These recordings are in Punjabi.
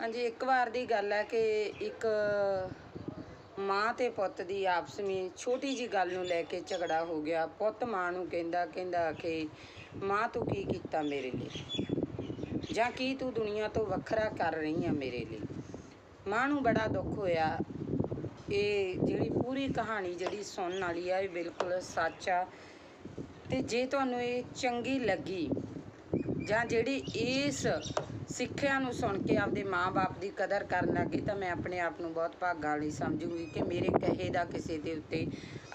ਹਾਂਜੀ, ਇੱਕ ਵਾਰ ਦੀ ਗੱਲ ਹੈ ਕਿ ਇੱਕ ਮਾਂ ਤੇ ਪੁੱਤ ਦੀ ਆਪਸ ਵਿੱਚ ਛੋਟੀ ਜੀ ਗੱਲ ਨੂੰ ਲੈ ਕੇ ਝਗੜਾ ਹੋ ਗਿਆ। ਪੁੱਤ ਮਾਂ ਨੂੰ ਕਹਿੰਦਾ ਕਹਿੰਦਾ ਕਿ ਮਾਂ, ਤੂੰ ਕੀ ਕੀਤਾ ਮੇਰੇ ਲਈ? ਜਾਂ ਕੀ ਤੂੰ ਦੁਨੀਆ ਤੋਂ ਵੱਖਰਾ ਕਰ ਰਹੀ ਆ ਮੇਰੇ ਲਈ? ਮਾਂ ਨੂੰ ਬੜਾ ਦੁੱਖ ਹੋਇਆ। ਇਹ ਜਿਹੜੀ ਪੂਰੀ ਕਹਾਣੀ, ਜਿਹੜੀ ਸੁਣਨ ਵਾਲੀ ਆ, ਇਹ ਬਿਲਕੁਲ ਸੱਚ ਆ। ਤੇ ਜੇ ਤੁਹਾਨੂੰ ਇਹ ਚੰਗੀ ਲੱਗੀ ਜਾਂ ਜਿਹੜੀ ਇਸ ਸਿੱਖਿਆ ਨੂੰ ਸੁਣ ਕੇ ਆਪਦੇ ਮਾਪੇ ਦੀ ਕਦਰ ਕਰਨ ਲੱਗੇ ਤਾਂ ਮੈਂ ਆਪਣੇ ਆਪ ਨੂੰ ਬਹੁਤ ਭਾਗਾਂ ਵਾਲੀ ਸਮਝੂਗੀ ਕਿ ਮੇਰੇ ਕਹੇ ਦਾ ਕਿਸੇ ਦੇ ਉੱਤੇ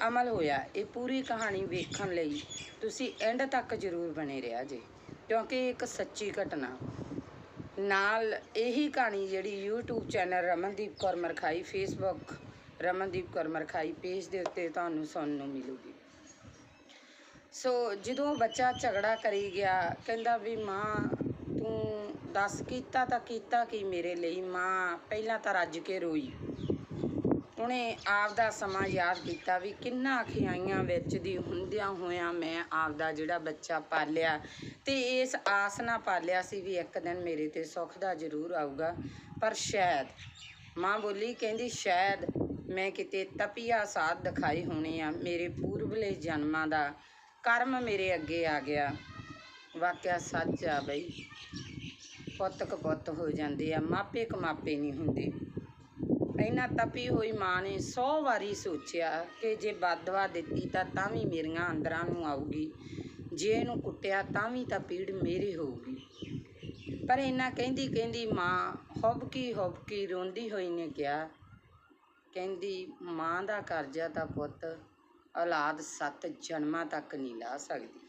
ਅਮਲ ਹੋਇਆ। ਇਹ ਪੂਰੀ ਕਹਾਣੀ ਵੇਖਣ ਲਈ ਤੁਸੀਂ ਐਂਡ ਤੱਕ ਜ਼ਰੂਰ ਬਣੇ ਰਿਹਾ ਜੇ, ਕਿਉਂਕਿ ਇਹ ਇੱਕ ਸੱਚੀ ਘਟਨਾ। ਨਾਲ ਇਹੀ ਕਹਾਣੀ ਜਿਹੜੀ YouTube channel Ramandeep Kaur Markhai, Facebook Ramandeep Kaur Markhai page ਦੇ ਉੱਤੇ ਤੁਹਾਨੂੰ ਸੁਣਨ ਨੂੰ ਮਿਲੂਗੀ। ਸੋ ਜਦੋਂ ਬੱਚਾ ਝਗੜਾ ਕਰੀ ਗਿਆ, ਕਹਿੰਦਾ ਵੀ ਮਾਂ, ਤੂੰ ਦੱਸ ਕੀਤਾ ਤਾਂ ਕੀਤਾ ਕੀ ਮੇਰੇ ਲਈ? ਮਾਂ, ਪਹਿਲਾਂ ਤਾਂ ਰੱਜ ਕੇ ਰੋਈ। ਉਹਨੇ ਆਪ ਦਾ ਸਮਾਂ ਯਾਦ ਕੀਤਾ ਵੀ ਕਿੰਨਾ ਖਿਆਈਆਂ ਵਿੱਚ ਦੀ ਹੁੰਦਿਆਂ ਹੋਇਆਂ ਮੈਂ ਆਪਦਾ ਜਿਹੜਾ ਬੱਚਾ ਪਾਲਿਆ ਤੇ ਇਸ ਆਸ ਨਾਲ ਪਾਲਿਆ ਸੀ ਵੀ ਇੱਕ ਦਿਨ ਮੇਰੇ ਤੇ ਸੁੱਖ ਦਾ ਜ਼ਰੂਰ ਆਊਗਾ, ਪਰ ਸ਼ਾਇਦ, ਮਾਂ ਬੋਲੀ, ਕਹਿੰਦੀ ਸ਼ਾਇਦ ਮੈਂ ਕਿਤੇ ਤਪੀਆ ਸਾਧ ਦਿਖਾਈ ਹੋਣੀ ਆ, ਮੇਰੇ ਪੂਰਬਲੇ ਜਨਮਾਂ ਦਾ ਕਰਮ ਮੇਰੇ ਅੱਗੇ ਆ ਗਿਆ। ਵਾਕਿਆ ਸੱਚ ਆ ਬਈ। ਪੁੱਤ ਕਪੁੱਤ ਹੋ ਜਾਂਦੇ ਆ, ਮਾਪੇ ਕਮਾਪੇ ਨਹੀਂ ਹੁੰਦੇ। ਇਹਨਾਂ ਤਪੀ ਹੋਈ ਮਾਂ ਨੇ 100 ਵਾਰੀ ਸੋਚਿਆ ਕਿ ਜੇ ਬਦਦੁਆ ਦਿੱਤੀ ਤਾਂ ਤਾਂ ਵੀ ਮੇਰੀਆਂ ਅੰਦਰਾਂ ਨੂੰ ਆਊਗੀ। ਜੇ ਇਹਨੂੰ ਕੁੱਟਿਆ ਤਾਂ ਵੀ ਤਾਂ ਪੀੜ ਮੇਰੀ ਹੋਊਗੀ। ਪਰ ਇਹਨਾਂ ਕਹਿੰਦੀ ਕਹਿੰਦੀ ਮਾਂ ਹੁਬਕੀ ਹੁਬਕੀ ਰੋਂਦੀ ਹੋਈ ਨੇ ਕਿਹਾ, ਕਹਿੰਦੀ ਮਾਂ ਦਾ ਕਰਜ਼ਾ ਤਾਂ ਪੁੱਤ ਔਲਾਦ ਸੱਤ ਜਨਮਾਂ ਤੱਕ ਨਹੀਂ ਲਾ ਸਕਦੀ।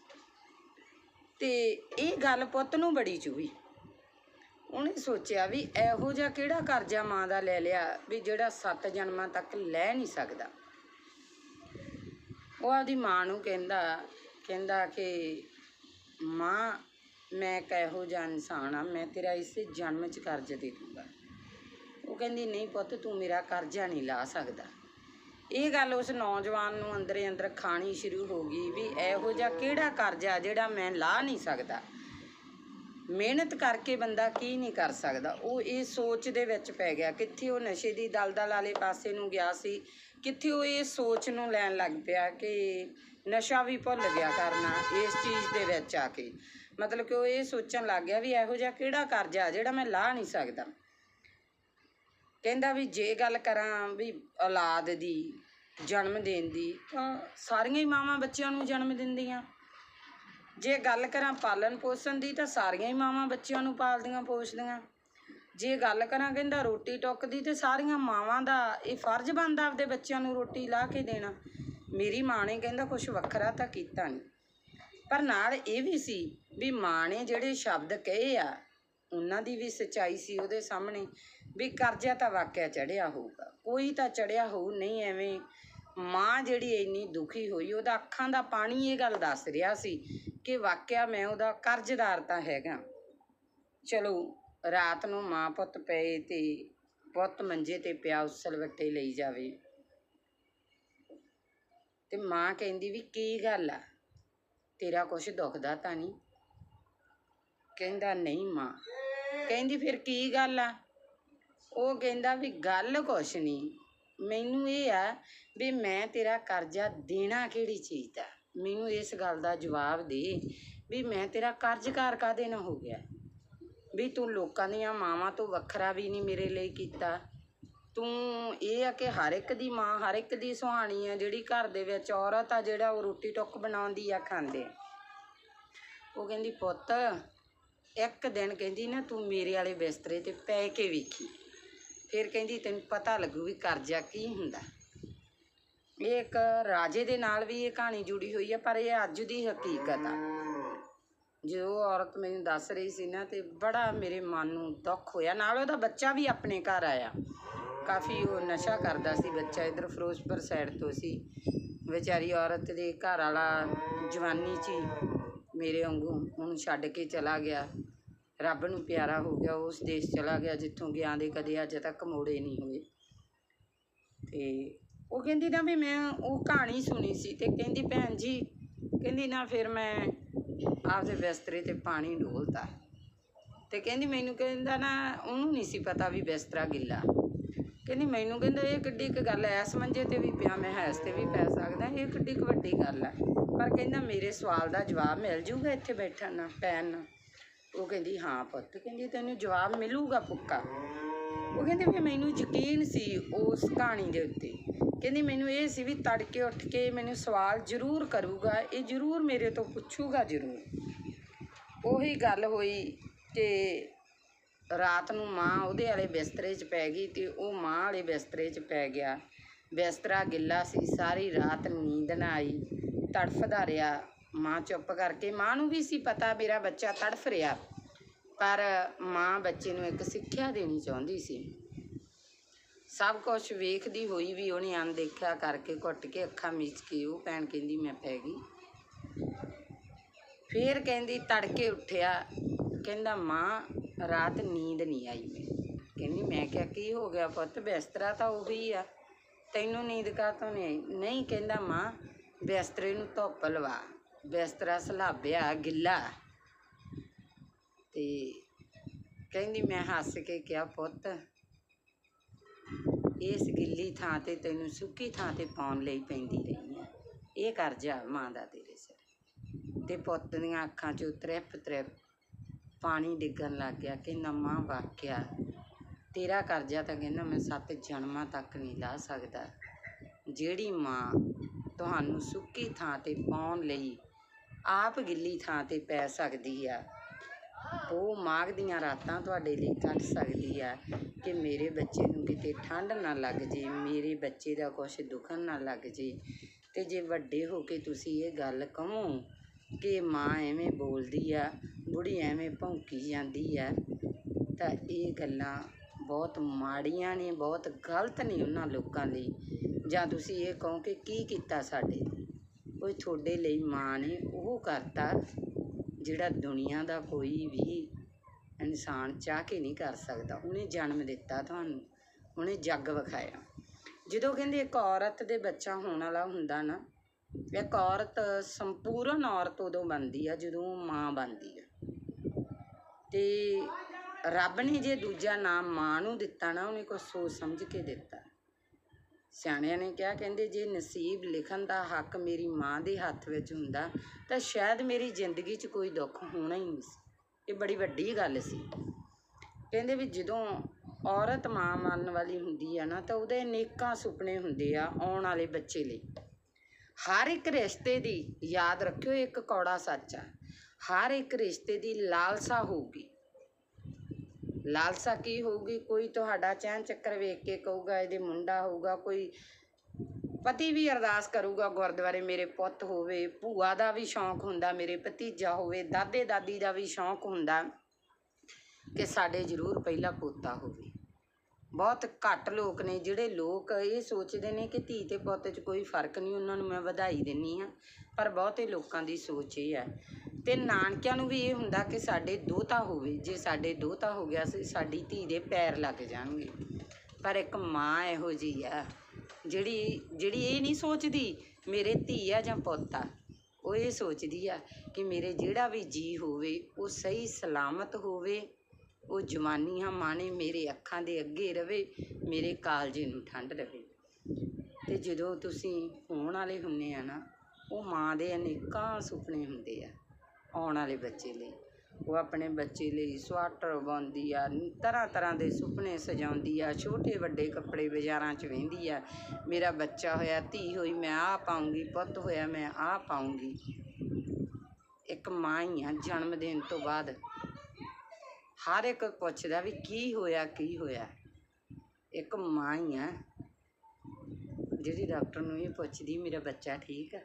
ਤੇ ਇਹ ਗੱਲ ਪੁੱਤ ਨੂੰ ਬੜੀ ਚੂਹੀ ਉਹਨੇ ਸੋਚਿਆ ਵੀ ਇਹੋ ਜਿਹਾ ਕਿਹੜਾ ਕਰਜ਼ਾ ਮਾਂ ਦਾ ਲੈ ਲਿਆ ਵੀ ਜਿਹੜਾ ਸੱਤ ਜਨਮਾਂ ਤੱਕ ਲੈ ਨਹੀਂ ਸਕਦਾ। ਉਹ ਆਪਦੀ ਮਾਂ ਨੂੰ ਕਹਿੰਦਾ ਕਹਿੰਦਾ ਕਿ, ਮਾਂ, ਮੈਂ ਕਿਹੋ ਜਿਹਾ ਇਨਸਾਨ ਆ ਮੈਂ ਤੇਰਾ ਇਸੇ ਜਨਮ 'ਚ ਕਰਜ਼ ਦੇ ਦੂੰਗਾ। ਉਹ ਕਹਿੰਦੀ, ਨਹੀਂ ਪੁੱਤ, ਤੂੰ ਮੇਰਾ ਕਰਜ਼ਾ ਨਹੀਂ ਲਾ ਸਕਦਾ। ਇਹ ਗੱਲ ਉਸ ਨੌਜਵਾਨ ਨੂੰ ਅੰਦਰੇ ਅੰਦਰ ਖਾਣੀ ਸ਼ੁਰੂ ਹੋ ਗਈ ਵੀ ਇਹੋ ਜਿਹਾ ਕਿਹੜਾ ਕਰਜ਼ਾ ਜਿਹੜਾ ਮੈਂ ਲਾ ਨਹੀਂ ਸਕਦਾ। ਮਿਹਨਤ ਕਰਕੇ ਬੰਦਾ ਕੀ ਨਹੀਂ ਕਰ ਸਕਦਾ। ਉਹ ਇਹ ਸੋਚ ਦੇ ਵਿੱਚ ਪੈ ਗਿਆ। ਕਿੱਥੇ ਉਹ ਨਸ਼ੇ ਦੀ ਦਲਦਲ ਵਾਲੇ ਪਾਸੇ ਨੂੰ ਗਿਆ ਸੀ। ਕਿੱਥੇ ਉਹ ਇਹ ਸੋਚ ਨੂੰ ਲੈਣ ਲੱਗ ਪਿਆ ਕਿ ਨਸ਼ਾ ਵੀ ਭੁੱਲ ਗਿਆ ਕਰਨਾ ਇਸ ਚੀਜ਼ ਦੇ ਵਿੱਚ ਆ ਕੇ। ਮਤਲਬ ਕਿ ਉਹ ਇਹ ਸੋਚਣ ਲੱਗ ਗਿਆ ਵੀ ਇਹੋ ਜਿਹਾ ਕਿਹੜਾ ਕਰਜ਼ਾ ਜਿਹੜਾ ਮੈਂ ਲਾ ਨਹੀਂ ਸਕਦਾ। ਕਹਿੰਦਾ ਵੀ ਜੇ ਗੱਲ ਕਰਾਂ ਵੀ ਔਲਾਦ ਦੀ, ਜਨਮ ਦੇਣ ਦੀ, ਤਾਂ ਸਾਰੀਆਂ ਹੀ ਮਾਵਾਂ ਬੱਚਿਆਂ ਨੂੰ ਜਨਮ ਦਿੰਦੀਆਂ। ਜੇ ਗੱਲ ਕਰਾਂ ਪਾਲਣ ਪੋਸ਼ਣ ਦੀ, ਤਾਂ ਸਾਰੀਆਂ ਹੀ ਮਾਵਾਂ ਬੱਚਿਆਂ ਨੂੰ ਪਾਲਦੀਆਂ, ਪੋਸ਼ਦੀਆਂ। ਜੇ ਗੱਲ ਕਰਾਂ ਕਹਿੰਦਾ ਰੋਟੀ ਟੁੱਕ ਦੀ, ਤੇ ਸਾਰੀਆਂ ਮਾਵਾਂ ਦਾ ਇਹ ਫਰਜ਼ ਬਣਦਾ ਆਪਦੇ ਬੱਚਿਆਂ ਨੂੰ ਰੋਟੀ ਲਾ ਕੇ ਦੇਣਾ। ਮੇਰੀ ਮਾਂ ਨੇ ਕਹਿੰਦਾ ਕੁਝ ਵੱਖਰਾ ਤਾਂ ਕੀਤਾ ਨਹੀਂ ਪਰ ਨਾਲ ਇਹ ਵੀ ਸੀ ਵੀ ਮਾਂ ਨੇ ਜਿਹੜੇ ਸ਼ਬਦ ਕਹੇ ਆ, ਉਹਨਾਂ ਦੀ ਵੀ ਸੱਚਾਈ ਸੀ ਉਹਦੇ ਸਾਹਮਣੇ। ਵੀ ਕਰਜ਼ਾ ਤਾਂ ਵਾਕਿਆ ਚੜਿਆ ਹੋਊਗਾ। ਕੋਈ ਤਾਂ ਚੜਿਆ ਹੋਊ, ਨਹੀਂ ਐਵੇਂ ਮਾਂ ਜਿਹੜੀ ਇੰਨੀ ਦੁਖੀ ਹੋਈ, ਉਹਦਾ ਅੱਖਾਂ ਦਾ ਪਾਣੀ ਇਹ ਗੱਲ ਦੱਸ ਰਿਹਾ ਸੀ ਕਿ ਵਾਕਿਆ ਮੈਂ ਉਹਦਾ ਕਰਜ਼ਦਾਰ ਤਾਂ ਹੈਗਾ। ਚਲੋ, ਰਾਤ ਨੂੰ ਮਾਂ ਪੁੱਤ ਪਏ ਤੇ ਪੁੱਤ ਮੰਜੇ ਤੇ ਪਿਆ, ਉਸਲ ਵੱਟੇ ਲਈ ਜਾਵੇ। ਤੇ ਮਾਂ ਕਹਿੰਦੀ ਵੀ ਕੀ ਗੱਲ ਆ? ਤੇਰਾ ਕੁਛ ਦੁਖਦਾ ਤਾਂ ਨਹੀਂ? ਕਹਿੰਦਾ, ਨਹੀਂ ਮਾਂ। ਕਹਿੰਦੀ, ਫਿਰ ਕੀ ਗੱਲ ਆ? ਉਹ ਕਹਿੰਦਾ ਵੀ ਗੱਲ ਕੁਛ ਨਹੀਂ। ਮੈਨੂੰ ਇਹ ਆ ਵੀ ਮੈਂ ਤੇਰਾ ਕਰਜ਼ਾ ਦੇਣਾ ਕਿਹੜੀ ਚੀਜ਼ ਦਾ? ਮੈਨੂੰ ਇਸ ਗੱਲ ਦਾ ਜਵਾਬ ਦੇ ਵੀ ਮੈਂ ਤੇਰਾ ਕਰਜ਼ਕਾਰ ਕਾਹਦੇ ਨਾਲ ਹੋ ਗਿਆ? ਵੀ ਤੂੰ ਲੋਕਾਂ ਦੀਆਂ ਮਾਵਾਂ ਤੋਂ ਵੱਖਰਾ ਵੀ ਨਹੀਂ ਮੇਰੇ ਲਈ ਕੀਤਾ। ਤੂੰ ਇਹ ਆ ਕਿ ਹਰ ਇੱਕ ਦੀ ਮਾਂ, ਹਰ ਇੱਕ ਦੀ ਸੁਹਾਣੀ ਆ, ਜਿਹੜੀ ਘਰ ਦੇ ਵਿੱਚ ਔਰਤ ਆ, ਜਿਹੜਾ ਉਹ ਰੋਟੀ ਟੁੱਕ ਬਣਾਉਂਦੀ ਆ, ਖਾਂਦੇ ਉਹ ਕਹਿੰਦੀ, ਪੁੱਤ, ਇੱਕ ਦਿਨ ਕਹਿੰਦੀ ਨਾ ਤੂੰ ਮੇਰੇ ਵਾਲੇ ਬਿਸਤਰੇ ਤੇ ਪੈ ਕੇ ਵੇਖੀ। ਫਿਰ ਕਹਿੰਦੀ, ਤੈਨੂੰ ਪਤਾ ਲੱਗੂ ਵੀ ਕਰਜ਼ਾ ਕੀ ਹੁੰਦਾ। ਇਹ ਇੱਕ ਰਾਜੇ ਦੇ ਨਾਲ ਵੀ ਇਹ ਕਹਾਣੀ ਜੁੜੀ ਹੋਈ ਹੈ ਪਰ ਇਹ ਅੱਜ ਦੀ ਹਕੀਕਤ ਆ। ਜੋ ਔਰਤ ਮੈਨੂੰ ਦੱਸ ਰਹੀ ਸੀ ਨਾ, ਤੇ ਬੜਾ ਮੇਰੇ ਮਨ ਨੂੰ ਦੁੱਖ ਹੋਇਆ। ਨਾਲ ਉਹਦਾ ਬੱਚਾ ਵੀ ਆਪਣੇ ਘਰ ਆਇਆ। ਕਾਫੀ ਉਹ ਨਸ਼ਾ ਕਰਦਾ ਸੀ ਬੱਚਾ, ਇਧਰ ਫਿਰੋਜ਼ਪੁਰ ਸਾਈਡ ਤੋਂ ਸੀ। ਵਿਚਾਰੀ ਔਰਤ ਦੇ ਘਰ ਵਾਲਾ ਜਵਾਨੀ 'ਚ ਹੀ ਮੇਰੇ ਵਾਂਗੂ ਉਹਨੂੰ ਛੱਡ ਕੇ ਚਲਾ ਗਿਆ। ਰੱਬ ਨੂੰ ਪਿਆਰਾ ਹੋ ਗਿਆ, ਉਸ ਦੇਸ਼ ਚਲਾ ਗਿਆ, ਜਿੱਥੋਂ ਗਿਆ ਦੇ ਕਦੇ ਅਜੇ ਤੱਕ ਮੋੜੇ ਨਹੀਂ ਹੋਏ। ਤੇ ਉਹ ਕਹਿੰਦੀ ਨਾ ਵੀ ਮੈਂ ਉਹ ਕਹਾਣੀ ਸੁਣੀ ਸੀ ਤੇ ਕਹਿੰਦੀ ਭੈਣ ਜੀ, ਕਹਿੰਦੀ ਨਾ ਫਿਰ ਮੈਂ ਆਪਦੇ ਬਿਸਤਰੇ ਤੇ ਪਾਣੀ ਡੋਲਤਾ। ਤੇ ਤੇ ਕਹਿੰਦੀ ਮੈਨੂੰ ਕਹਿੰਦਾ ਨਾ, ਉਹਨੂੰ ਨਹੀਂ ਸੀ ਪਤਾ ਵੀ ਬਿਸਤਰਾ ਗਿੱਲਾ। ਕਹਿੰਦੀ ਮੈਨੂੰ ਕਹਿੰਦਾ ਇਹ ਕਿੱਡੀ ਇੱਕ ਗੱਲ ਐ, ਇਸ ਮੰਜੇ ਤੇ ਵੀ ਪਿਆ, ਮੈਂ ਹੈਸ ਤੇ ਵੀ ਪੈ ਸਕਦਾ, ਇਹ ਕਿੱਡੀ ਇੱਕ ਵੱਡੀ ਗੱਲ ਐ। ਪਰ ਕਹਿੰਦਾ ਮੇਰੇ ਸਵਾਲ ਦਾ ਜਵਾਬ ਮਿਲ ਜੂਗਾ ਇੱਥੇ ਬੈਠਣ ਨਾਲ, ਪੈਣ ਨਾਲ। ਉਹ ਕਹਿੰਦੀ, ਹਾਂ ਪੁੱਤ। ਕਹਿੰਦੀ, ਤੈਨੂੰ ਜਵਾਬ ਮਿਲੂਗਾ ਪੱਕਾ? ਉਹ ਕਹਿੰਦੀ, ਵੀ ਮੈਨੂੰ ਯਕੀਨ ਸੀ ਉਸ ਕਹਾਣੀ ਦੇ ਉੱਤੇ। ਕਹਿੰਦੀ, ਮੈਨੂੰ ਇਹ ਸੀ ਵੀ ਤੜਕੇ ਉੱਠ ਕੇ ਮੈਨੂੰ ਸਵਾਲ ਜ਼ਰੂਰ ਕਰੂਗਾ। ਇਹ ਜ਼ਰੂਰ ਮੇਰੇ ਤੋਂ ਪੁੱਛੂਗਾ ਜ਼ਰੂਰ। ਉਹੀ ਗੱਲ ਹੋਈ ਕਿ ਰਾਤ ਨੂੰ ਮਾਂ ਉਹਦੇ ਵਾਲੇ ਬਿਸਤਰੇ 'ਚ ਪੈ ਗਈ ਤੇ ਉਹ ਮਾਂ ਵਾਲੇ ਬਿਸਤਰੇ 'ਚ ਪੈ ਗਿਆ। ਬਿਸਤਰਾ ਗਿੱਲਾ ਸੀ, ਸਾਰੀ ਰਾਤ ਨੀਂਦ ਨਾ ਆਈ, ਤੜਫਦਾ ਰਿਹਾ। ਮਾਂ ਚੁੱਪ ਕਰਕੇ, ਮਾਂ ਨੂੰ ਵੀ ਸੀ ਪਤਾ ਮੇਰਾ ਬੱਚਾ ਤੜਫ ਰਿਹਾ, ਪਰ ਮਾਂ ਬੱਚੇ ਨੂੰ ਇੱਕ ਸਿੱਖਿਆ ਦੇਣੀ ਚਾਹੁੰਦੀ ਸੀ। ਸਭ ਕੁਝ ਵੇਖਦੀ ਹੋਈ ਵੀ ਉਹਨੇ ਅਣਦੇਖਿਆ ਕਰਕੇ ਘੁੱਟ ਕੇ ਅੱਖਾਂ ਮੀਚ ਕੇ ਉਹ ਭੈਣ ਕਹਿੰਦੀ, ਮੈਂ ਪੈ ਗਈ। ਫੇਰ ਕਹਿੰਦੀ, ਤੜਕੇ ਉੱਠਿਆ, ਕਹਿੰਦਾ, ਮਾਂ, ਰਾਤ ਨੀਂਦ ਨਹੀਂ ਆਈ ਮੈਨੂੰ। ਕਹਿੰਦੀ, ਮੈਂ ਕਿਹਾ, ਕੀ ਹੋ ਗਿਆ ਪੁੱਤ? ਬਿਸਤਰਾ ਤਾਂ ਉਹੀ ਆ। ਤੈਨੂੰ ਨੀਂਦ ਕਾਹਤੋਂ ਨਹੀਂ ਆਈ? ਨਹੀਂ, ਕਹਿੰਦਾ, ਮਾਂ, ਬਿਸਤਰੇ ਨੂੰ ਧੁੱਪ ਲਵਾ। ਬਿਸਤਰਾ ਸਲਾਬਿਆ ਗਿੱਲਾ। ਤੇ ਕਹਿੰਦੀ ਮੈਂ ਹੱਸ ਕੇ ਕਿਹਾ, ਪੁੱਤ, ਇਸ ਗਿੱਲੀ ਥਾਂ ਤੇ ਤੈਨੂੰ ਸੁੱਕੀ ਥਾਂ ਤੇ ਪਾਉਣ ਲਈ ਪੈਂਦੀ ਰਹੀ ਹੈ ਇਹ ਕਰਜ਼ਾ ਮਾਂ ਦਾ ਤੇਰੇ ਸਿਰ। ਤੇ ਪੁੱਤ ਦੀਆਂ ਅੱਖਾਂ 'ਚੋਂ ਤ੍ਰਿਪ ਤ੍ਰਿਪ ਪਾਣੀ ਡਿੱਗਣ ਲੱਗ ਗਿਆ ਕਿ ਨਵਾਂ ਵਾਕਿਆ, ਤੇਰਾ ਕਰਜ਼ਾ ਤਾਂ ਕਹਿੰਦਾ ਮੈਂ ਸੱਤ ਜਨਮਾਂ ਤੱਕ ਨਹੀਂ ਲਾ ਸਕਦਾ। ਜਿਹੜੀ ਮਾਂ ਤੁਹਾਨੂੰ ਸੁੱਕੀ ਥਾਂ ਤੇ ਪਾਉਣ ਲਈ ਆਪ ਗਿੱਲੀ ਥਾਂ ਤੇ ਪੈ ਸਕਦੀ ਆ। ਉਹ ਮਾਘ ਦੀਆਂ ਰਾਤਾਂ ਤੁਹਾਡੇ ਲਈ ਕੱਟ ਸਕਦੀ ਆ ਕਿ ਮੇਰੇ ਬੱਚੇ ਨੂੰ ਕਿਤੇ ਠੰਡ ਨਾ ਲੱਗ ਜੇ, ਮੇਰੇ ਬੱਚੇ ਦਾ ਕੁਛ ਦੁਖਣ ਨਾ ਲੱਗ ਜੇ। ਅਤੇ ਜੇ ਵੱਡੇ ਹੋ ਕੇ ਤੁਸੀਂ ਇਹ ਗੱਲ ਕਹੋ ਕਿ ਮਾਂ ਐਵੇਂ ਬੋਲਦੀ ਆ, ਬੁੜੀ ਐਵੇਂ ਭੌਂਕੀ ਜਾਂਦੀ ਆ, ਤਾਂ ਇਹ ਗੱਲਾਂ ਬਹੁਤ ਮਾੜੀਆਂ ਨੇ, ਬਹੁਤ ਗਲਤ ਨੇ ਉਹਨਾਂ ਲੋਕਾਂ ਲਈ। ਜਾਂ ਤੁਸੀਂ ਇਹ ਕਹੋ ਕਿ ਕੀ ਕੀਤਾ ਸਾਡੇ ਕੋਈ ਤੁਹਾਡੇ ਲਈ ਮਾਂ ਨੇ, ਉਹ ਕਰਤਾ ਜਿਹੜਾ ਦੁਨੀਆ ਦਾ ਕੋਈ ਵੀ ਇਨਸਾਨ ਚਾਹ ਕੇ ਨਹੀਂ ਕਰ ਸਕਦਾ। ਉਹਨੇ ਜਨਮ ਦਿੱਤਾ ਤੁਹਾਨੂੰ, ਉਹਨੇ ਜੱਗ ਵਿਖਾਇਆ। ਜਦੋਂ ਕਹਿੰਦੇ ਇੱਕ ਔਰਤ ਦੇ ਬੱਚਾ ਹੋਣ ਵਾਲਾ ਹੁੰਦਾ ਨਾ, ਇੱਕ ਔਰਤ ਸੰਪੂਰਨ ਔਰਤ ਉਦੋਂ ਬਣਦੀ ਆ, ਜਦੋਂ ਮਾਂ ਬਣਦੀ ਆ। ਤੇ ਰੱਬ ਨੇ ਜੇ ਦੂਜਾ ਨਾਮ ਮਾਂ ਨੂੰ ਦਿੱਤਾ ਨਾ, ਉਹਨੇ ਕੁਛ ਸੋਚ ਸਮਝ ਕੇ ਦਿੱਤਾ। ਸਿਆਣਿਆਂ ਨੇ ਕਿਹਾ, ਕਹਿੰਦੇ ਜੇ ਨਸੀਬ ਲਿਖਣ ਦਾ ਹੱਕ ਮੇਰੀ ਮਾਂ ਦੇ ਹੱਥ ਵਿੱਚ ਹੁੰਦਾ, ਤਾਂ ਸ਼ਾਇਦ ਮੇਰੀ ਜ਼ਿੰਦਗੀ 'ਚ ਕੋਈ ਦੁੱਖ ਹੋਣਾ ਹੀ ਨਹੀਂ ਸੀ। ਇਹ ਬੜੀ ਵੱਡੀ ਗੱਲ ਸੀ। ਕਹਿੰਦੇ ਵੀ ਜਦੋਂ ਔਰਤ ਮਾਂ ਮੰਨਣ ਵਾਲੀ ਹੁੰਦੀ ਆ ਨਾ, ਤਾਂ ਉਹਦੇ ਅਨੇਕਾਂ ਸੁਪਨੇ ਹੁੰਦੇ ਆ ਆਉਣ ਵਾਲੇ ਬੱਚੇ ਲਈ। ਹਰ ਇੱਕ ਰਿਸ਼ਤੇ ਦੀ, ਯਾਦ ਰੱਖਿਓ, ਇੱਕ ਕੌੜਾ ਸੱਚ ਆ। ਹਰ ਇੱਕ ਰਿਸ਼ਤੇ ਦੀ ਲਾਲਸਾ ਹੋਊਗੀ। ਲਾਲਸਾ ਕੀ ਹੋਊਗੀ? ਕੋਈ ਤੁਹਾਡਾ ਚੈਨ ਚੱਕਰ ਵੇਖ ਕੇ ਕਹੂਗਾ, ਇਹਦੇ ਮੁੰਡਾ ਹੋਊਗਾ, ਕੋਈ ਪਤੀ ਵੀ ਅਰਦਾਸ ਕਰੂਗਾ, ਗੁਰਦੁਆਰੇ ਮੇਰੇ ਪੁੱਤ ਹੋਵੇ, ਭੂਆ ਦਾ ਵੀ ਸ਼ੌਂਕ ਹੁੰਦਾ, ਮੇਰੇ ਭਤੀਜਾ ਹੋਵੇ, ਦਾਦੇ ਦਾਦੀ ਦਾ ਵੀ ਸ਼ੌਂਕ ਹੁੰਦਾ ਕਿ ਸਾਡੇ ਜ਼ਰੂਰ ਪਹਿਲਾ ਪੋਤਾ ਹੋਵੇ। ਬਹੁਤ ਘੱਟ ਲੋਕ ਨੇ ਜਿਹੜੇ ਲੋਕ ਇਹ ਸੋਚਦੇ ਨੇ ਕਿ ਧੀ ਤੇ ਪੁੱਤ 'ਚ ਕੋਈ ਫ਼ਰਕ ਨਹੀਂ, ਉਹਨਾਂ ਨੂੰ ਮੈਂ ਵਧਾਈ ਦਿੰਨੀ ਆ। ਪਰ ਬਹੁਤੇ ਲੋਕਾਂ ਦੀ ਸੋਚ ਇਹ ਹੈ। ਤੇ ਨਾਨਕਿਆਂ ਨੂੰ ਵੀ ਇਹ ਹੁੰਦਾ ਕਿ ਸਾਡੇ ਦੋਤਾ ਹੋਵੇ, ਜੇ ਸਾਡੇ ਦੋਤਾ ਹੋ ਗਿਆ ਸੀ, ਸਾਡੀ ਧੀ ਦੇ ਪੈਰ ਲੱਗ ਜਾਣਗੇ। ਪਰ ਇੱਕ ਮਾਂ ਇਹੋ ਜਿਹੀ ਆ ਜਿਹੜੀ ਜਿਹੜੀ ਇਹ ਨਹੀਂ ਸੋਚਦੀ, ਮੇਰੇ ਧੀ ਆ ਜਾਂ ਪੁੱਤ ਆ। ਉਹ ਇਹ ਸੋਚਦੀ ਆ ਕਿ ਮੇਰੇ ਜਿਹੜਾ ਵੀ ਜੀ ਹੋਵੇ, ਉਹ ਸਹੀ ਸਲਾਮਤ ਹੋਵੇ, ਉਹ ਜਵਾਨੀ ਹਾਂ ਮਾਣੇ, ਮੇਰੇ ਅੱਖਾਂ ਦੇ ਅੱਗੇ ਰਵੇ, ਮੇਰੇ ਕਾਲਜੇ ਨੂੰ ਠੰਡ ਰਵੇ। ਤੇ ਜਦੋਂ ਤੁਸੀਂ ਹੋਣ ਵਾਲੇ ਹੁੰਨੇ ਆ ਨਾ ਉਹ ਮਾਂ ਦੇ ਅਨੇਕਾਂ ਸੁਪਨੇ ਹੁੰਦੇ ਆ ਆਉਣ ਵਾਲੇ ਬੱਚੇ ਲਈ। ਉਹ ਆਪਣੇ ਬੱਚੇ ਲਈ ਸਵਾਟਰ ਬੁਣਦੀ ਆ, ਤਰ੍ਹਾਂ ਤਰ੍ਹਾਂ ਦੇ ਸੁਪਨੇ ਸਜਾਉਂਦੀ ਆ, ਛੋਟੇ ਵੱਡੇ ਕੱਪੜੇ ਬਾਜ਼ਾਰਾਂ 'ਚ ਵਹਿੰਦੀ ਆ। ਮੇਰਾ ਬੱਚਾ ਹੋਇਆ, ਧੀ ਹੋਈ, ਮੈਂ ਆਹ ਪਾਉਂਗੀ, ਪੁੱਤ ਹੋਇਆ, ਮੈਂ ਆਹ ਪਾਉਂਗੀ। ਇੱਕ ਮਾਂ ਹੀ ਆ ਜਨਮ ਦੇਣ ਤੋਂ ਬਾਅਦ। ਹਰ ਇੱਕ ਪੁੱਛਦਾ ਵੀ ਕੀ ਹੋਇਆ ਕੀ ਹੋਇਆ? ਇੱਕ ਮਾਂ ਹੀ ਆ ਜਿਹੜੀ ਡਾਕਟਰ ਨੂੰ ਇਹ ਪੁੱਛਦੀ, ਮੇਰਾ ਬੱਚਾ ਠੀਕ ਆ?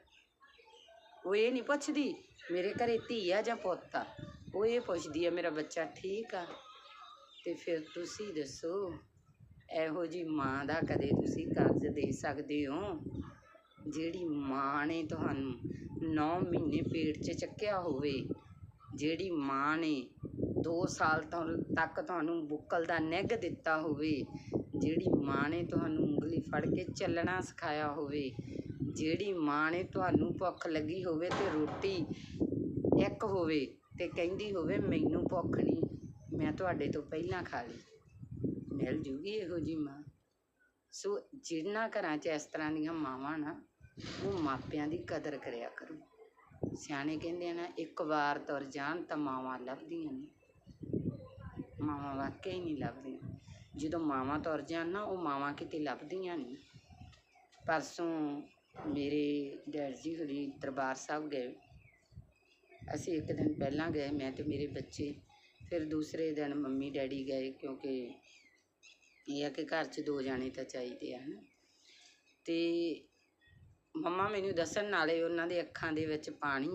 ਉਹ ਇਹ ਨਹੀਂ ਪੁੱਛਦੀ, ਮੇਰੇ ਘਰੇ ਧੀ ਆ ਜਾਂ ਪੁੱਤ ਆ? ਉਹ ਇਹ ਪੁੱਛਦੀ ਆ, ਮੇਰਾ ਬੱਚਾ ਠੀਕ ਆ? ਤੇ ਫਿਰ ਤੁਸੀਂ ਦੱਸੋ, ਇਹੋ ਜੀ ਮਾਂ ਦਾ ਕਦੇ ਤੁਸੀਂ ਕਰਜ਼ ਦੇ ਸਕਦੇ ਹੋ? ਜਿਹੜੀ ਮਾਂ ਨੇ ਤੁਹਾਨੂੰ 9 ਮਹੀਨੇ ਪੇਟ 'ਚ ਚੱਕਿਆ ਹੋਵੇ, ਜਿਹੜੀ ਮਾਂ ਨੇ 2 ਸਾਲ ਤੋਂ ਤੱਕ ਤੁਹਾਨੂੰ ਬੁੱਕਲ ਦਾ ਨਿੱਘ ਦਿੱਤਾ ਹੋਵੇ, ਜਿਹੜੀ ਮਾਂ ਨੇ ਤੁਹਾਨੂੰ ਉਂਗਲੀ ਫੜ ਕੇ ਚੱਲਣਾ ਸਿਖਾਇਆ ਹੋਵੇ ਜਿਹੜੀ ਮਾਂ ਨੇ ਤੁਹਾਨੂੰ ਭੁੱਖ ਲੱਗੀ ਹੋਵੇ ਤੇ ਰੋਟੀ ਇੱਕ ਹੋਵੇ ਤੇ ਕਹਿੰਦੀ ਹੋਵੇ, ਮੈਨੂੰ ਭੁੱਖ ਨਹੀਂ ਮੈਂ ਤੁਹਾਡੇ ਤੋਂ ਪਹਿਲਾਂ ਖਾ ਲਈ। ਮਿਲ ਜੂਗੀ ਇਹੋ ਜੀ ਮਾਂ। ਸੋ ਜਿਹਨਾਂ ਘਰਾਂ 'ਚ ਇਸ ਤਰ੍ਹਾਂ ਦੀਆਂ ਮਾਵਾਂ ਨਾ, ਉਹ ਮਾਪਿਆਂ ਦੀ ਕਦਰ ਕਰਿਆ ਕਰੋ। ਸਿਆਣੇ ਕਹਿੰਦੇ ਆ ਨਾ, ਇੱਕ ਵਾਰ ਤੁਰ ਜਾਣ ਤਾਂ ਮਾਵਾਂ ਲੱਭਦੀਆਂ ਨੇ। ਮਾਵਾਂ ਵਾਕਿਆ ਹੀ ਨਹੀਂ ਲੱਭਦੀਆਂ। ਜਦੋਂ ਮਾਵਾਂ ਤੁਰ ਜਾਣ ਨਾ, ਉਹ ਮਾਵਾਂ ਕਿਤੇ ਲੱਭਦੀਆਂ ਨਹੀਂ ਪਰਸੋਂ ਮੇਰੇ ਡੈਡ ਜੀ ਹੋਰੀ ਦਰਬਾਰ ਸਾਹਿਬ ਗਏ। ਅਸੀਂ ਇੱਕ ਦਿਨ ਪਹਿਲਾਂ ਗਏ, ਮੈਂ ਤੇ ਮੇਰੇ ਬੱਚੇ। ਫਿਰ ਦੂਸਰੇ ਦਿਨ ਮੰਮੀ ਡੈਡੀ ਗਏ ਕਿਉਂਕਿ ਇਹ ਆ ਕਿ ਘਰ 'ਚ ਦੋ ਜਾਣੇ ਤਾਂ ਚਾਹੀਦੇ ਆ, ਹਨਾ। ਅਤੇ ਮੰਮਾ ਮੈਨੂੰ ਦੱਸਣ ਨਾਲੇ ਉਹਨਾਂ ਦੇ ਅੱਖਾਂ ਦੇ ਵਿੱਚ ਪਾਣੀ।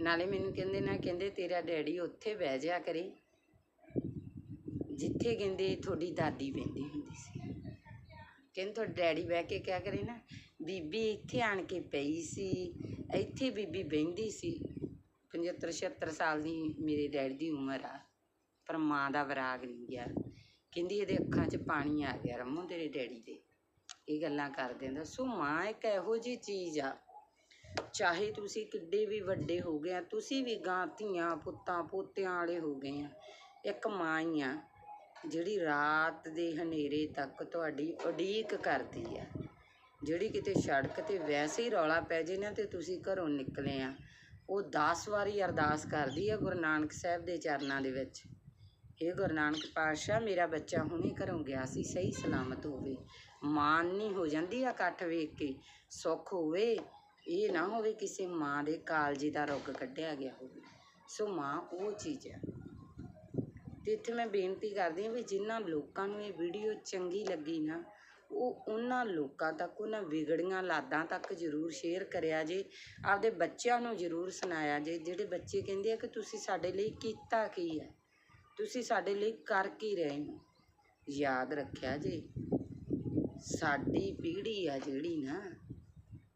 ਨਾਲੇ ਮੈਨੂੰ ਕਹਿੰਦੇ ਨਾ, ਕਹਿੰਦੇ ਤੇਰਾ ਡੈਡੀ ਉੱਥੇ ਬਹਿ ਜਾ ਕਰੇ, ਜਿੱਥੇ ਕਹਿੰਦੇ ਤੁਹਾਡੀ ਦਾਦੀ ਬਹਿੰਦੀ ਹੁੰਦੀ ਸੀ। ਕਹਿੰਦੇ ਤੁਹਾਡਾ ਡੈਡੀ ਬਹਿ ਕੇ ਕਿਆ ਕਰੇ ਨਾ ਬੀਬੀ ਇੱਥੇ ਆਣ ਕੇ ਪਈ ਸੀ, ਇੱਥੇ ਬੀਬੀ ਬਹਿੰਦੀ ਸੀ। 75 76 ਸਾਲ ਦੀ ਮੇਰੇ ਡੈਡੀ ਦੀ ਉਮਰ ਆ, ਪਰ ਮਾਂ ਦਾ ਵਿਰਾਗ ਨਹੀਂ ਗਿਆ। ਕਹਿੰਦੀ ਇਹਦੇ ਅੱਖਾਂ 'ਚ ਪਾਣੀ ਆ ਗਿਆ ਰਮੋ ਤੇਰੇ ਡੈਡੀ ਦੇ। ਇਹ ਗੱਲਾਂ ਕਰਦੇ ਹੁੰਦਾ, ਸੋ ਮਾਂ ਇੱਕ ਇਹੋ ਜੀ ਚੀਜ਼ ਆ, ਚਾਹੇ ਤੁਸੀਂ ਕਿੱਡੇ ਵੀ ਵੱਡੇ ਹੋ ਗਏ ਆ, ਤੁਸੀਂ ਵੀ ਗਾਂ, ਧੀਆਂ, ਪੁੱਤਾਂ, ਪੋਤਿਆਂ ਵਾਲੇ ਹੋ ਗਏ ਆ, ਇੱਕ ਮਾਂ ਹੀ ਆ, ਜਿਹੜੀ ਰਾਤ ਦੇ ਹਨੇਰੇ ਤੱਕ ਤੁਹਾਡੀ ਉਡੀਕ ਕਰਦੀ ਆ। ਜਿਹੜੀ ਕਿਤੇ ਸੜਕ ਤੇ ਵੈਸੇ ਹੀ ਰੌਲਾ ਪੈ ਜੇ ਨਾ ਤੇ ਤੁਸੀਂ ਘਰੋਂ ਨਿਕਲੇ ਆ। ਉਹ 10 ਵਾਰੀ ਅਰਦਾਸ ਕਰਦੀ ਆ ਗੁਰੂ ਨਾਨਕ ਸਾਹਿਬ ਦੇ ਚਰਨਾਂ ਦੇ ਵਿੱਚ। ਇਹ ਗੁਰੂ ਨਾਨਕ ਪਾਤਸ਼ਾਹ, ਮੇਰਾ ਬੱਚਾ ਹੁਣੇ ਘਰੋਂ ਗਿਆ ਸੀ, ਸਹੀ ਸਲਾਮਤ ਹੋਵੇ। ਮਾਨ ਨਹੀਂ ਹੋ ਜਾਂਦੀ ਆ ਇਕੱਠ ਵੇਖ ਕੇ। ਸੁੱਖ ਹੋਵੇ, ਇਹ ਨਾ ਹੋਵੇ ਕਿਸੇ ਮਾਂ ਦੇ ਕਾਲਜੇ ਦਾ ਰੁੱਗ ਕੱਢਿਆ ਗਿਆ ਹੋਵੇ। ਸੋ ਮਾਂ ਉਹ ਚੀਜ਼ ਆ। ਤੇ ਇੱਥੇ ਮੈਂ ਬੇਨਤੀ ਕਰਦੀ ਹਾਂ ਵੀ ਜਿਨ੍ਹਾਂ ਲੋਕਾਂ ਨੂੰ ਇਹ ਵੀਡੀਓ ਚੰਗੀ ਲੱਗੀ ਨਾ ਉਹ ਉਹਨਾਂ ਲੋਕਾਂ ਤੱਕ, ਉਹਨਾਂ ਵਿਗੜੀਆਂ ਲਾਦਾਂ ਤੱਕ ਜ਼ਰੂਰ ਸ਼ੇਅਰ ਕਰਿਆ ਜੇ। ਆਪਦੇ ਬੱਚਿਆਂ ਨੂੰ ਜ਼ਰੂਰ ਸੁਣਾਇਆ ਜੇ। ਜਿਹੜੇ ਬੱਚੇ ਕਹਿੰਦੇ ਆ ਕਿ ਤੁਸੀਂ ਸਾਡੇ ਲਈ ਕੀਤਾ ਕੀ ਹੈ? ਤੁਸੀਂ ਸਾਡੇ ਲਈ ਕਰ ਕੀ ਰਹੇ ਹੋ? ਯਾਦ ਰੱਖਿਆ ਜੇ। ਸਾਡੀ ਪੀੜ੍ਹੀ ਆ ਜਿਹੜੀ ਨਾ,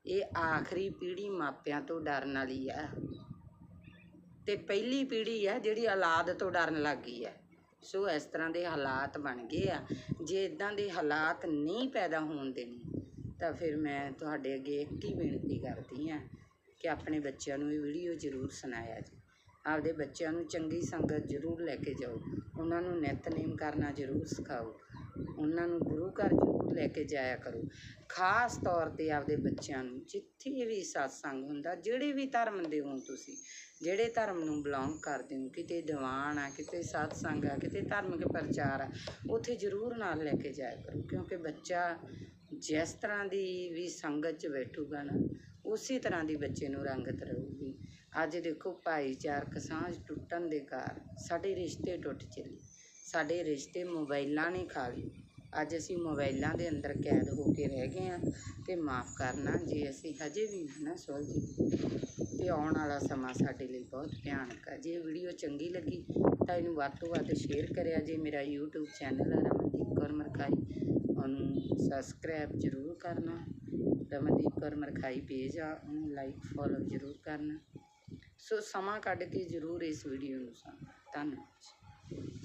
ਇਹ ਆਖਰੀ ਪੀੜ੍ਹੀ ਮਾਪਿਆਂ ਤੋਂ ਡਰਨ ਵਾਲੀ ਆ। ਤੇ ਪਹਿਲੀ ਪੀੜ੍ਹੀ ਆ ਜਿਹੜੀ ਔਲਾਦ ਤੋਂ ਡਰਨ ਲੱਗ ਗਈ ਆ। ਸੋ ਇਸ ਤਰ੍ਹਾਂ ਦੇ ਹਾਲਾਤ ਬਣ ਗਏ ਆ। ਜੇ ਇਦਾਂ ਦੇ ਹਾਲਾਤ ਨਹੀਂ ਪੈਦਾ ਹੋਣ ਦੇਣੇ, ਤਾਂ ਫਿਰ ਮੈਂ ਤੁਹਾਡੇ ਅੱਗੇ ਇੱਕ ਹੀ ਬੇਨਤੀ ਕਰਦੀ ਹਾਂ ਕਿ ਆਪਣੇ ਬੱਚਿਆਂ ਨੂੰ ਇਹ ਵੀਡੀਓ ਜ਼ਰੂਰ ਸੁਣਾਇਆ ਜੀ ਆਪਦੇ ਬੱਚਿਆਂ ਨੂੰ ਚੰਗੀ ਸੰਗਤ ਜ਼ਰੂਰ ਲੈ ਕੇ ਜਾਓ। ਉਹਨਾਂ ਨੂੰ ਨਿਤਨੇਮ ਕਰਨਾ ਜ਼ਰੂਰ ਸਿਖਾਓ। ਉਹਨਾਂ ਨੂੰ ਗੁਰੂ ਘਰ ਜ਼ਰੂਰ ਲੈ ਕੇ ਜਾਇਆ ਕਰੋ। ਖਾਸ ਤੌਰ ਤੇ ਆਪਦੇ ਬੱਚਿਆਂ ਨੂੰ ਜਿੱਥੇ ਵੀ satsang ਹੁੰਦਾ, ਜਿਹੜੇ ਵੀ ਧਰਮ ਦੇ ਹੋ ਤੁਸੀਂ, ਜਿਹੜੇ ਧਰਮ ਨੂੰ ਬਿਲੋਂਗ ਕਰਦੇ ਹੋ, ਕਿਤੇ ਦੀਵਾਨ ਆ, ਕਿਤੇ satsang ਆ, ਕਿਤੇ ਧਾਰਮਿਕ ਪ੍ਰਚਾਰ ਆ, ਉੱਥੇ ਜ਼ਰੂਰ ਨਾਲ ਲੈ ਕੇ ਜਾਇਆ ਕਰੋ, ਕਿਉਂਕਿ ਬੱਚਾ ਜਿਸ ਤਰ੍ਹਾਂ ਦੀ ਵੀ ਸੰਗਤ 'ਚ ਬੈਠੂਗਾ ਨਾ, ਉਸੇ ਤਰ੍ਹਾਂ ਦੀ ਬੱਚੇ ਨੂੰ ਰੰਗਤ ਰਹੂਗੀ। ਅੱਜ ਦੇਖੋ ਭਾਈਚਾਰਕ ਸਾਂਝ ਟੁੱਟਣ ਦੇ ਕਾਰਨ ਸਾਡੇ ਰਿਸ਼ਤੇ ਟੁੱਟ ਚੱਲੇ। ਸਾਡੇ ਰਿਸ਼ਤੇ ਮੋਬਾਈਲਾਂ ਨੇ ਖਾ ਲਈ ਅੱਜ ਅਸੀਂ ਮੋਬਾਈਲਾਂ ਦੇ ਅੰਦਰ ਕੈਦ ਹੋ ਕੇ ਰਹਿ ਗਏ ਹਾਂ ਤੇ ਮਾਫ ਕਰਨਾ ਜੇ ਅਸੀਂ ਹਜੇ ਵੀ ਨਾ ਸੁਲਝੇ। ਤੇ ਆਉਣ ਵਾਲਾ ਸਮਾਂ ਸਾਡੇ ਲਈ ਬਹੁਤ ਭਿਆਨਕ ਹੈ ਜੇ ਵੀਡੀਓ ਚੰਗੀ ਲੱਗੀ ਤਾਂ ਇਹਨੂੰ ਵੱਧ ਤੋਂ ਵੱਧ ਸ਼ੇਅਰ ਕਰਿਆ। ਜੇ ਮੇਰਾ YouTube ਚੈਨਲ ਹੈ ਰਮਨਦੀਪ ਕੌਰ ਮਰਖਾਈ, ਉਹਨੂੰ ਸਬਸਕ੍ਰਾਈਬ ਜ਼ਰੂਰ ਕਰਨਾ। ਰਮਨਦੀਪ ਕੌਰ ਮਰਖਾਈ ਪੇਜ ਆ, ਉਹਨੂੰ ਲਾਈਕ ਫੋਲੋ ਜ਼ਰੂਰ ਕਰਨਾ। ਸੋ ਸਮਾਂ ਕੱਢ ਕੇ ਜ਼ਰੂਰ ਇਸ ਵੀਡੀਓ ਨੂੰ ਸੁਣਨਾ ਧੰਨਵਾਦ ਜੀ।